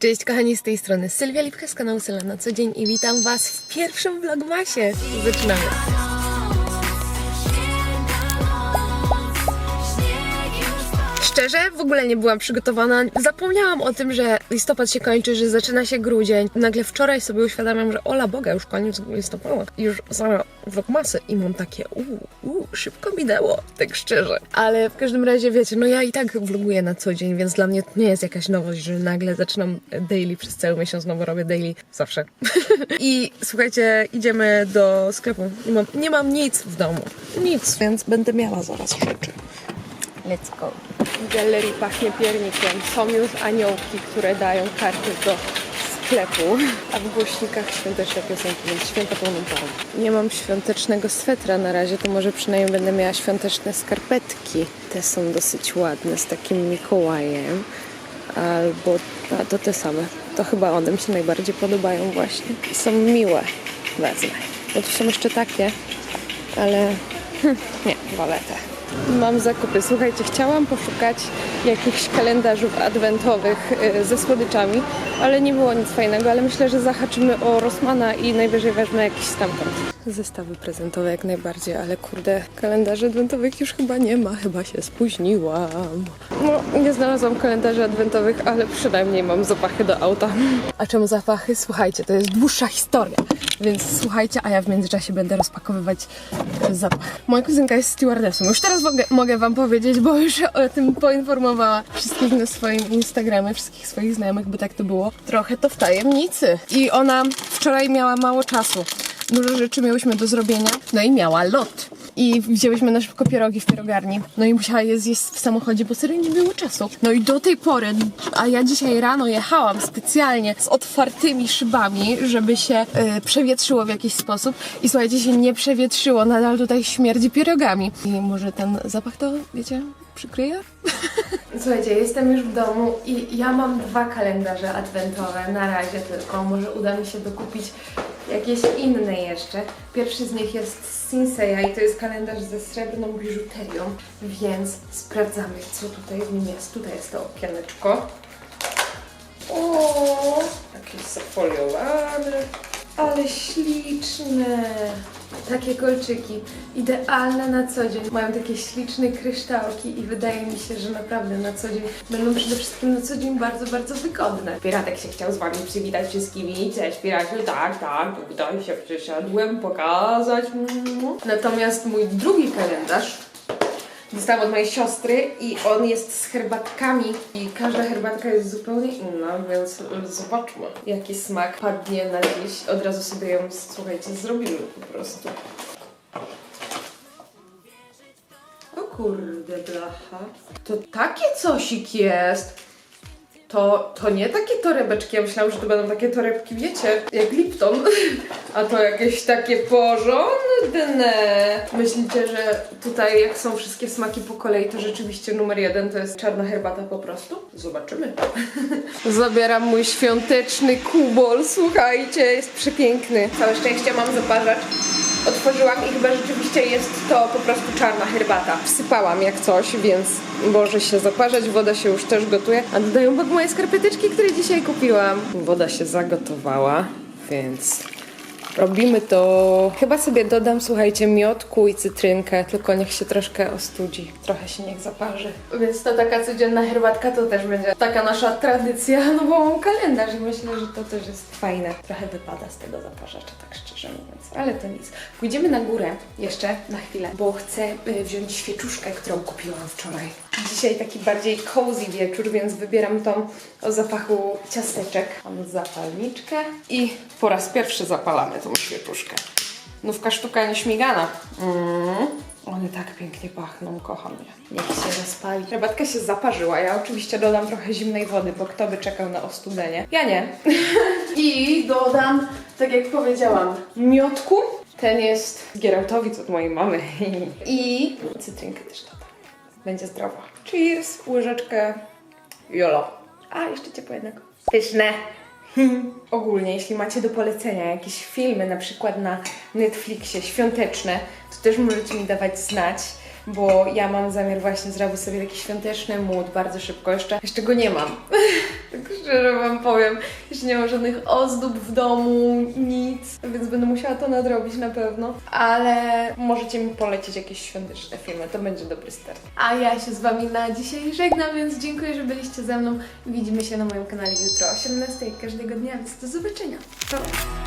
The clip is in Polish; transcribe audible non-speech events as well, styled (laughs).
Cześć kochani, z tej strony Sylwia Lipka z kanału Syla na co dzień i witam Was w pierwszym vlogmasie. Zaczynamy. Szczerze, w ogóle nie byłam przygotowana. Zapomniałam o tym, że listopad się kończy, że zaczyna się grudzień. Nagle wczoraj sobie uświadamiam, że ola Boga, już koniec listopada. Już za vlogmasy i mam takie uuu, uu, szybko minęło, tak szczerze. Ale w każdym razie, wiecie, no ja i tak vloguję na co dzień, więc dla mnie to nie jest jakaś nowość, że nagle zaczynam daily przez cały miesiąc, no bo robię daily zawsze. (laughs) I słuchajcie, idziemy do sklepu. Nie mam, nie mam nic w domu. Nic, więc będę miała zaraz rzeczy. Let's go. W galerii pachnie piernikiem. Są już aniołki, które dają karty do sklepu, a w głośnikach świąteczne piosenki, więc święta pełną parą. Nie mam świątecznego swetra na razie, to może przynajmniej będę miała świąteczne skarpetki. Te są dosyć ładne, z takim Mikołajem. Albo, a to te same. To chyba one mi się najbardziej podobają właśnie. Są miłe. Wezmę. Bo tu są jeszcze takie, ale hm, nie, wolę te. Mam zakupy. Słuchajcie, chciałam poszukać jakichś kalendarzów adwentowych y, ze słodyczami, ale nie było nic fajnego, ale myślę, że zahaczymy o Rossmana i najwyżej wezmę jakiś stamtąd. Zestawy prezentowe jak najbardziej, ale kurde, kalendarzy adwentowych już chyba nie ma, chyba się spóźniłam. No, nie znalazłam kalendarzy adwentowych, ale przynajmniej mam zapachy do auta. A czemu zapachy? Słuchajcie, to jest dłuższa historia, więc słuchajcie, a ja w międzyczasie będę rozpakowywać zapach. Moja kuzynka jest stewardessą. Już teraz mogę, mogę wam powiedzieć, bo już o tym poinformowała wszystkich na swoim Instagramie, wszystkich swoich znajomych, by tak to było. Trochę to w tajemnicy. I ona wczoraj miała mało czasu. Dużo rzeczy miałyśmy do zrobienia. No i miała lot. I wzięłyśmy na szybko pierogi w pierogarni. No i musiała je zjeść w samochodzie, bo serio nie było czasu. No i do tej pory, a ja dzisiaj rano jechałam specjalnie z otwartymi szybami, żeby się y, przewietrzyło w jakiś sposób. I słuchajcie, się nie przewietrzyło, nadal tutaj śmierdzi pierogami. I może ten zapach to, wiecie, przykryje? (laughs) Słuchajcie, jestem już w domu i ja mam dwa kalendarze adwentowe na razie tylko. Może uda mi się dokupić jakieś inne jeszcze. Pierwszy z nich jest z Sinseya i to jest kalendarz ze srebrną biżuterią, więc sprawdzamy, co tutaj w nim jest. Tutaj jest to okieneczko. O, taki sfoliowany, ale śliczne. Takie kolczyki, idealne na co dzień. Mają takie śliczne kryształki i wydaje mi się, że naprawdę na co dzień będą przede wszystkim na co dzień bardzo, bardzo wygodne. Piratek się chciał z Wami przywitać wszystkimi. Cześć Piraciu, tak, tak, tutaj się przyszedłem pokazać. Natomiast mój drugi kalendarz Dostałam od mojej siostry i on jest z herbatkami i każda herbatka jest zupełnie inna, więc zobaczmy jaki smak padnie na dziś. Od razu sobie ją, słuchajcie, zrobimy po prostu. O kurde blacha. To takie cosik jest. To, to nie takie torebeczki, ja myślałam, że to będą takie torebki, wiecie, jak Lipton. (laughs) A to jakieś takie porządne. Myślicie, że tutaj jak są wszystkie smaki po kolei, to rzeczywiście numer jeden to jest czarna herbata po prostu? Zobaczymy. (laughs) Zabieram mój świąteczny kubol, słuchajcie, jest przepiękny. Całe szczęście mam zaparzacz. Otworzyłam i chyba rzeczywiście jest to po prostu czarna herbata. Wsypałam jak coś, więc może się zaparzać, woda się już też gotuje. A dodaję pod moje skarpeteczki, które dzisiaj kupiłam. Woda się zagotowała, więc robimy to. Chyba sobie dodam, słuchajcie, miodku i cytrynkę, tylko niech się troszkę ostudzi. Trochę się niech zaparzy. Więc to taka codzienna herbatka to też będzie taka nasza tradycja, no bo mam kalendarz i myślę, że to też jest fajne. Trochę wypada z tego zaparzacza, tak szczerze mówiąc, ale to nic. Pójdziemy na górę jeszcze na chwilę, bo chcę y, wziąć świeczuszkę, którą kupiłam wczoraj. Dzisiaj taki bardziej cozy wieczór, więc wybieram tą o zapachu ciasteczek. Mam zapalniczkę i po raz pierwszy zapalamy tą świeczuszkę. Nówka sztuka nieśmigana. Mm. One tak pięknie pachną, kocham je. Niech się rozpali. Herbatka się zaparzyła. Ja oczywiście dodam trochę zimnej wody, bo kto by czekał na ostudzenie? Ja nie. (laughs) I dodam, tak jak powiedziałam, miodku. Ten jest z Gierałtowic od mojej mamy. I cytrynkę też dodam. Będzie zdrowo. Cheers, łyżeczkę. Jolo. A, jeszcze ciepło jednego. Pyszne. (laughs) Ogólnie, jeśli macie do polecenia jakieś filmy, na przykład na Netflixie, świąteczne, to też możecie mi dawać znać. Bo ja mam zamiar właśnie zrobić sobie taki świąteczny mood bardzo szybko. Jeszcze, jeszcze go nie mam. (laughs) tak szczerze Wam powiem. Jeszcze nie mam żadnych ozdób w domu, nic, więc będę musiała to nadrobić na pewno. Ale możecie mi polecić jakieś świąteczne filmy, to będzie dobry start. A ja się z Wami na dzisiaj żegnam, więc dziękuję, że byliście ze mną. Widzimy się na moim kanale jutro o 18 jak każdego dnia, więc do zobaczenia. Pa!